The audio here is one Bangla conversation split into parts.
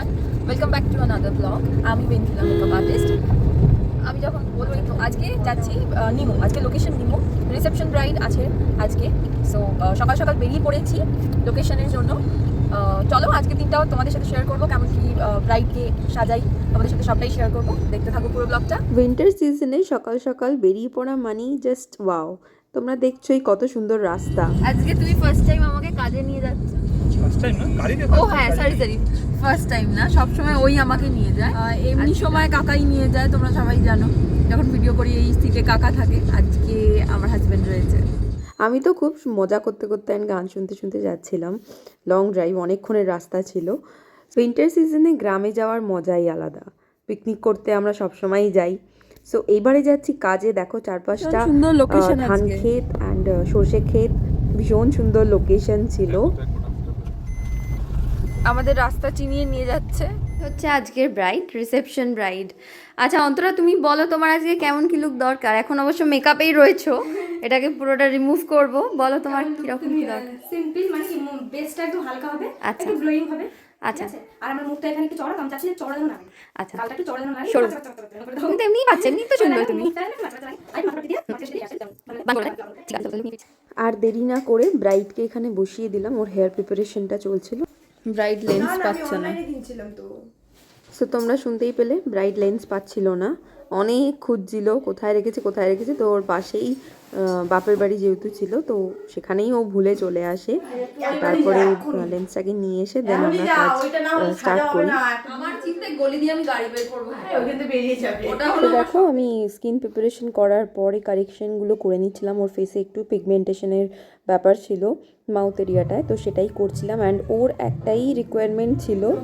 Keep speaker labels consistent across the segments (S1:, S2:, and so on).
S1: Everyone welcome back to another vlog আমি বেনকিলা মেকআপ আর্টিস্ট আমি যখন বলব তো আজকে যাচ্ছি নিমো আজকে লোকেশন নিমো। রিসেপশন ব্রাইড আছে আজকে। সো সকাল সকাল বেরিয়ে পড়েছি লোকেশনের জন্য। চলো আজকে দিনটাও তোমাদের সাথে শেয়ার করব। কেমন কি ব্রাইডকে সাজাই তোমাদের সাথে সবটাই শেয়ার করব। দেখতে থাকো পুরো ব্লগটা
S2: উইন্টার সিজনে সকাল সকাল বেরিয়ে পড়া মানেই জাস্ট ওয়াও তোমরা দেখছোই কত সুন্দর রাস্তা।
S1: আজকে তুমি ফার্স্ট টাইম আমাকে কাজে নিয়ে যাচ্ছ।
S3: ফার্স্ট টাইম না?
S1: ও হ্যাঁ সরি সরি ফার্স্ট টাইম না সব সময় ওই আমাকে নিয়ে যায়। এমনি। সময় কাকাই নিয়ে যায় তোমরা সবাই জানো। যখন ভিডিও করি এই সিটে কাকা থাকে আজকে আমার হাজবেন্ড রয়েছে।
S2: আমি তো খুব মজা করতে করতে গান শুনতে শুনতে যাচ্ছিলাম। লং ড্রাইভ অনেকক্ষণের রাস্তা ছিল। উইন্টার সিজনে গ্রামে যাওয়ার মজাই আলাদা। পিকনিক করতে আমরা সবসময়ই যাই। সো এইবারে যাচ্ছি কাজে দেখো চারপাশটা ধান ক্ষেত অ্যান্ড সর্ষে ক্ষেত ভীষণ সুন্দর লোকেশন ছিল।
S1: আমাদের রাস্তা চিনিয়ে নিয়ে যাচ্ছে
S4: হচ্ছে আজকের ব্রাইড রিসেপশন ব্রাইড আচ্ছা অন্তরা তুমি বলো তোমার আজকে কেমন কি লুক দরকার এখন অবশ্য মেকআপেই রয়েছো এটাকে পুরোটা রিমুভ করব বলো তোমার কীরকম কি দরকার
S5: সিম্পল মানে কি বেসটা একটু হালকা হবে
S4: আচ্ছা।
S5: একটু গ্লোয়িং হবে
S4: আচ্ছা।
S5: আর আমার মুখটা এখানে একটু চড়া আমি চাচ্ছি চড়া যেন না
S4: আচ্ছা
S5: গালটা একটু চড়া যেন না
S4: সরু।
S5: দাও।
S4: তুমি তো বাচ্চা এমনি তো সুন্দর তুমি
S5: মানে।
S2: আর দেরি না করে ব্রাইডকে এখানে বসিয়ে দিলাম ওর হেয়ার প্রিপারেশনটা চলছিল
S1: ব্রাইড লেন্স পাচ্ছে না।
S2: সো তোমরা শুনতেই পেলে ব্রাইট লেন্স পাচ্ছিল না। অনেক খুঁজছিল কোথায় রেখেছে কোথায় রেখেছে। তো ওর পাশেই বাপের বাড়ি যেহেতু ছিল তো সেখানেই ও ভুলে চলে আসে। তারপরে লেন্সটাকে নিয়ে এসে দেন আমরা কাজ স্টার্ট করি। তো দেখো আমি স্কিন প্রিপারেশন করার পরে কারেকশনগুলো করে নিচ্ছিলাম। ওর ফেসে একটু পিগমেন্টেশনের ব্যাপার ছিল। মাউথ এরিয়াটায় তো সেটাই করছিলাম অ্যান্ড ওর একটাই রিকোয়ারমেন্ট ছিল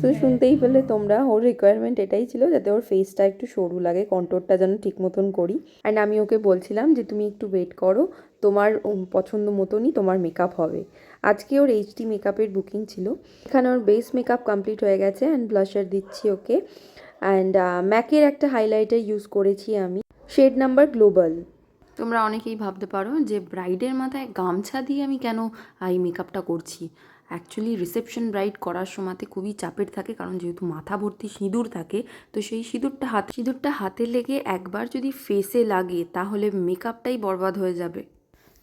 S2: তো শুনতেই পেলে তোমরা ওর রিকোয়ারমেন্ট এটাই ছিল যাতে ওর ফেসটা একটু সরু লাগে কন্ট্রোলটা যেন ঠিক মতন করি। অ্যান্ড আমি ওকে বলছিলাম যে তুমি একটু ওয়েট করো তোমার পছন্দ মতনই তোমার মেকআপ হবে। আজকে ওর এইচডি মেকআপের বুকিং ছিল। এখানে ওর বেস মেকআপ কমপ্লিট হয়ে গেছে অ্যান্ড ব্লাশার দিচ্ছি ওকে। অ্যান্ড ম্যাকের একটা হাইলাইটার ইউজ করেছি আমি। Shade number global.
S4: তোমরা অনেকেই ভাবতে পারো যে ব্রাইডের মাথায় গামছা দিয়ে আমি কেন আই মেকআপটা করছি? অ্যাকচুয়ালি রিসেপশন ব্রাইড করার সময়তে খুবই চাপের থাকে কারণ যেহেতু মাথা ভর্তি সিঁদুর থাকে তো সেই সিঁদুরটা হাত সিঁদুরটা হাতে লেগে একবার যদি ফেসে লাগে তাহলে মেকআপটাই বরবাদ হয়ে যাবে।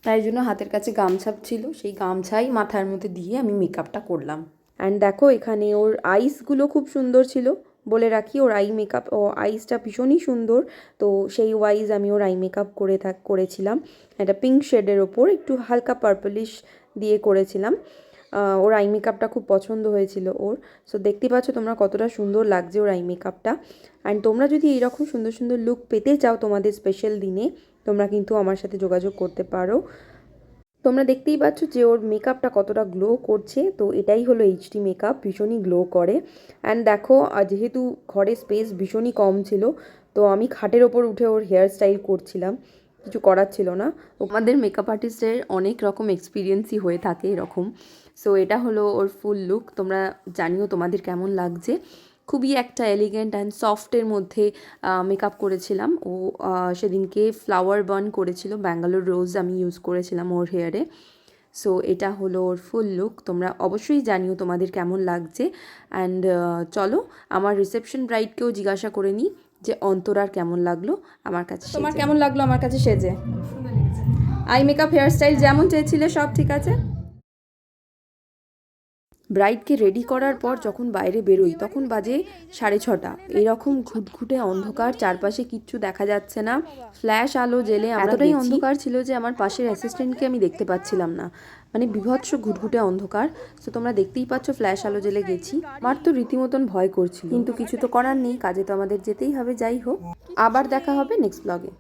S4: তাই জন্য হাতের কাছে গামছা ছিল সেই গামছাই মাথার মধ্যে দিয়ে আমি মেকআপটা করলাম।
S2: অ্যান্ড দেখো এখানে ওর আইসগুলো খুব সুন্দর ছিল। বলে রাখি, ওর আই মেকআপ ও আইসটা ভীষণই সুন্দর। তো সেই ওয়াইজ আমি ওর আই মেকআপ করে থাক, করেছিলাম। একটা পিঙ্ক শেডের ওপর একটু হালকা পার্পলিশ দিয়ে করেছিলাম। ওর আই মেকআপটা খুব পছন্দ হয়েছিল ওর। সো দেখতে পাচ্ছ তোমরা কতটা সুন্দর লাগছে ওর আই মেকআপটা অ্যান্ড তোমরা যদি এইরকম সুন্দর সুন্দর লুক পেতে চাও তোমাদের স্পেশাল দিনে, তোমরা কিন্তু আমার সাথে যোগাযোগ করতে পারো। তোমরা দেখতেই পাচ্ছ যে ওর মেকআপটা কতটা গ্লো করছে। তো এটাই হলো এইচডি মেকআপ ভীষণই গ্লো করে। অ্যান্ড দেখো যেহেতু ঘরে স্পেস ভীষণই কম ছিল, তো আমি খাটের ওপর উঠে ওর হেয়ার স্টাইল করছিলাম। কিছু করার ছিল না।
S4: আমাদের মেকআপ আর্টিস্টের অনেক রকম এক্সপিরিয়েন্সই হয়ে থাকে এরকম। সো এটা হলো ওর ফুল লুক তোমরা জানিও তোমাদের কেমন লাগছে। খুবই একটা এলিগেন্ট অ্যান্ড সফটের মধ্যে মেকআপ করেছিলাম। ও সেদিনকে ফ্লাওয়ার বার্ন করেছিল। ব্যাঙ্গালোর রোজ আমি ইউজ করেছিলাম ওর হেয়ারে সো এটা হলো ওর ফুল লুক তোমরা অবশ্যই জানিও তোমাদের কেমন লাগছে। অ্যান্ড চলো আমার রিসেপশন ব্রাইডকেও জিজ্ঞাসা করে নিই যে অন্তরার কেমন লাগল? আমার কাছে
S1: তোমার কেমন লাগল? আমার কাছে সেজে। আই মেকআপ হেয়ার স্টাইল যেমন চেয়েছিলে সব ঠিক আছে?
S2: ব্রাইডকে রেডি করার পর যখন বাইরে বেরোই তখন বাজে সাড়ে ছটা। এরকম ঘুটঘুটে অন্ধকার চারপাশে কিচ্ছু দেখা যাচ্ছে না। ফ্ল্যাশ আলো জেলে এতটাই অন্ধকার ছিল যে আমার পাশের অ্যাসিস্ট্যান্টকে আমি দেখতে পাচ্ছিলাম না। মানে বিভৎস ঘুটঘুটে অন্ধকার। তো তোমরা দেখতেই পাচ্ছ ফ্ল্যাশ আলো জেলে গেছি। আমার তো রীতিমতন ভয় করছিল। কিন্তু কিছু তো করার নেই কাজে তো আমাদের যেতেই হবে যাই হোক। আবার দেখা হবে নেক্সট ব্লগে